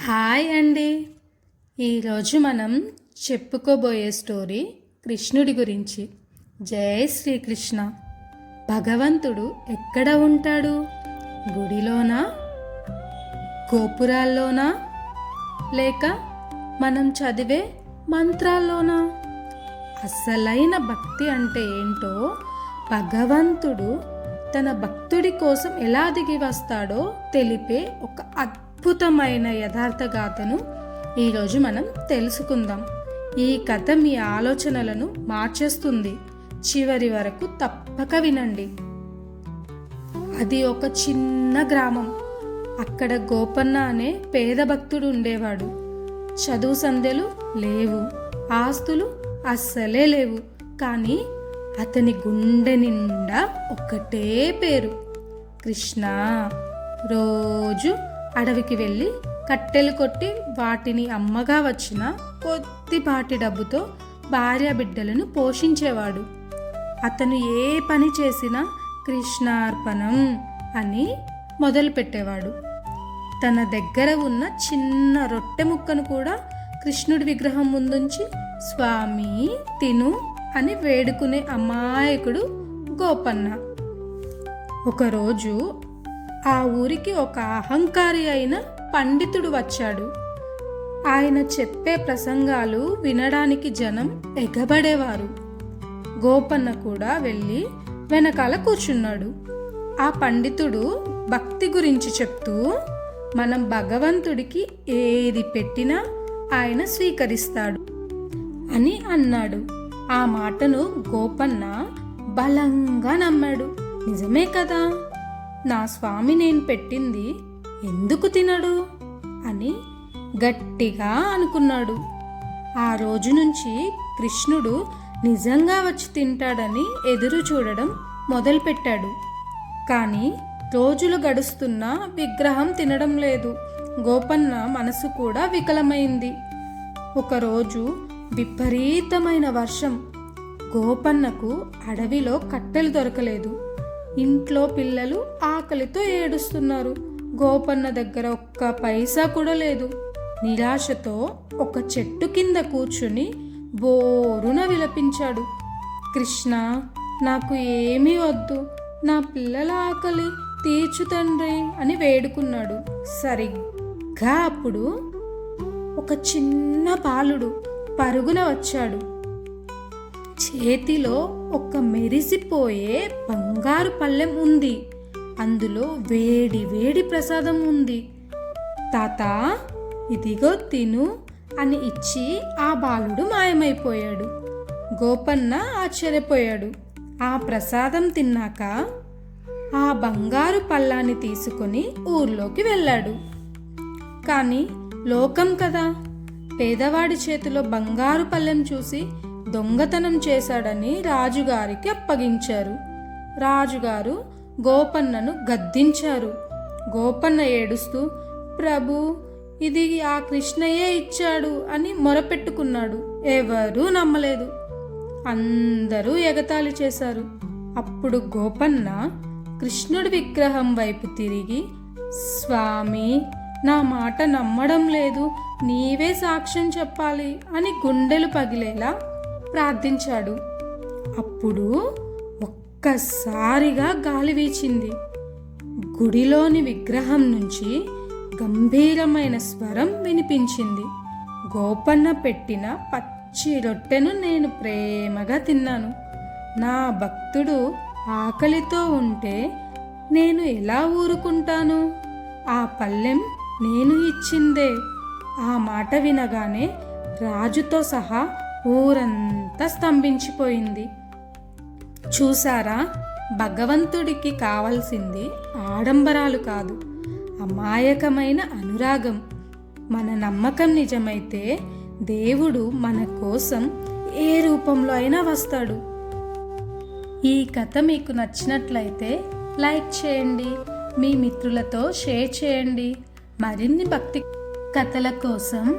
Hi అండి. ఈరోజు మనం చెప్పుకోబోయే స్టోరీ కృష్ణుడి గురించి. జై శ్రీకృష్ణ. భగవంతుడు ఎక్కడ ఉంటాడు? గుడిలోనా? గోపురాల్లోనా? లేక మనం చదివే మంత్రాల్లోనా? అసలైన భక్తి అంటే ఏంటో భగవంతుడు తన భక్తుడి కోసం ఎలా దిగి వస్తాడో తెలిపే ఒక అద్భుతమైన యథార్థ గాథను ఈరోజు మనం తెలుసుకుందాం. ఈ కథ మీ ఆలోచనలను మార్చేస్తుంది. చివరి వరకు తప్పక వినండి. అది ఒక చిన్న గ్రామం. అక్కడ గోపన్న అనే పేద భక్తుడు ఉండేవాడు. చదువు సంధ్యలు లేవు. ఆస్తులు అస్సలే లేవు. కానీ అతని గుండె నిండా ఒకటే పేరు. కృష్ణ. రోజు అడవికి వెళ్ళి కట్టెలు కొట్టి వాటిని అమ్మగా వచ్చిన కొద్దిపాటి డబ్బుతో భార్య బిడ్డలను పోషించేవాడు. అతను ఏ పని చేసినా కృష్ణార్పణం అని మొదలుపెట్టేవాడు. తన దగ్గర ఉన్న చిన్న రొట్టె ముక్కను కూడా కృష్ణుడి విగ్రహం ముందుంచి స్వామి తిను అని వేడుకునే అమాయకుడు గోపన్న. ఒకరోజు ఆ ఊరికి ఒక అహంకారి అయిన పండితుడు వచ్చాడు. ఆయన చెప్పే ప్రసంగాలు వినడానికి జనం ఎగబడేవారు. గోపన్న కూడా వెళ్ళి వెనకాల కూర్చున్నాడు. ఆ పండితుడు భక్తి గురించి చెప్తూ మనం భగవంతుడికి ఏది పెట్టినా ఆయన స్వీకరిస్తాడు అని అన్నాడు. ఆ మాటను గోపన్న బలంగా నమ్మాడు. నిజమే కదా? నా స్వామి నేను పెట్టింది ఎందుకు తినడు? అని గట్టిగా అనుకున్నాడు. ఆ రోజు నుంచి కృష్ణుడు నిజంగా వచ్చి తింటాడని ఎదురు చూడడం మొదలుపెట్టాడు. కానీ రోజులు గడుస్తున్నా విగ్రహం తినడం లేదు. గోపన్న మనసు కూడా వికలమైంది. ఒకరోజు విపరీతమైన వర్షం. గోపన్నకు అడవిలో కట్టెలు దొరకలేదు. ఇంట్లో పిల్లలు ఆకలితో ఏడుస్తున్నారు. గోపన్న దగ్గర ఒక్క పైసా కూడా లేదు. నిరాశతో ఒక చెట్టు కింద కూర్చుని బోరున విలపించాడు. కృష్ణ నాకు ఏమీ వద్దు. నా పిల్లల ఆకలి తీర్చు తండ్రి అని వేడుకున్నాడు. సరిగ్గా అప్పుడు ఒక చిన్న బాలుడు పరుగున వచ్చాడు. చేతిలో ఒక మెరిసిపోయే బంగారు పళ్ళెం ఉంది. అందులో వేడి వేడి ప్రసాదం ఉంది. తాత ఇదిగో తిను అని ఇచ్చి ఆ బాలుడు మాయమైపోయాడు. గోపన్న ఆశ్చర్యపోయాడు. ఆ ప్రసాదం తిన్నాక ఆ బంగారు పళ్ళాన్ని తీసుకొని ఊర్లోకి వెళ్ళాడు. కానీ లోకం కదా. పేదవాడి చేతిలో బంగారు పళ్ళెం చూసి దొంగతనం చేశాడని రాజుగారికి అప్పగించారు. రాజుగారు గోపన్నను గద్దించారు. గోపన్న ఏడుస్తూ ప్రభు ఇది ఆ కృష్ణయ్యే ఇచ్చాడు అని మొరపెట్టుకున్నాడు. ఎవరూ నమ్మలేదు. అందరూ ఎగతాళి చేశారు. అప్పుడు గోపన్న కృష్ణుడి విగ్రహం వైపు తిరిగి స్వామి నా మాట నమ్మడం లేదు. నీవే సాక్ష్యం చెప్పాలి అని గుండెలు పగిలేలా ప్రార్థించాడు. అప్పుడు ఒక్కసారిగా గాలి వీచింది. గుడిలోని విగ్రహం నుంచి గంభీరమైన స్వరం వినిపించింది. గోపన్న పెట్టిన పచ్చి రొట్టెను నేను ప్రేమగా తిన్నాను. నా భక్తుడు ఆకలితో ఉంటే నేను ఎలా ఊరుకుంటాను? ఆ పల్లెం నేను ఇచ్చిందే. ఆ మాట వినగానే రాజుతో సహా ఊరంతా స్తంభించిపోయింది. చూసారా భగవంతుడికి కావలసింది ఆడంబరాలు కాదు అమాయకమైన అనురాగం. మన నమ్మకం నిజమైతే దేవుడు మన కోసం ఏ రూపంలో అయినా వస్తాడు. ఈ కథ మీకు నచ్చినట్లయితే లైక్ చేయండి మీ మిత్రులతో షేర్ చేయండి. మరిన్ని భక్తి కథల కోసం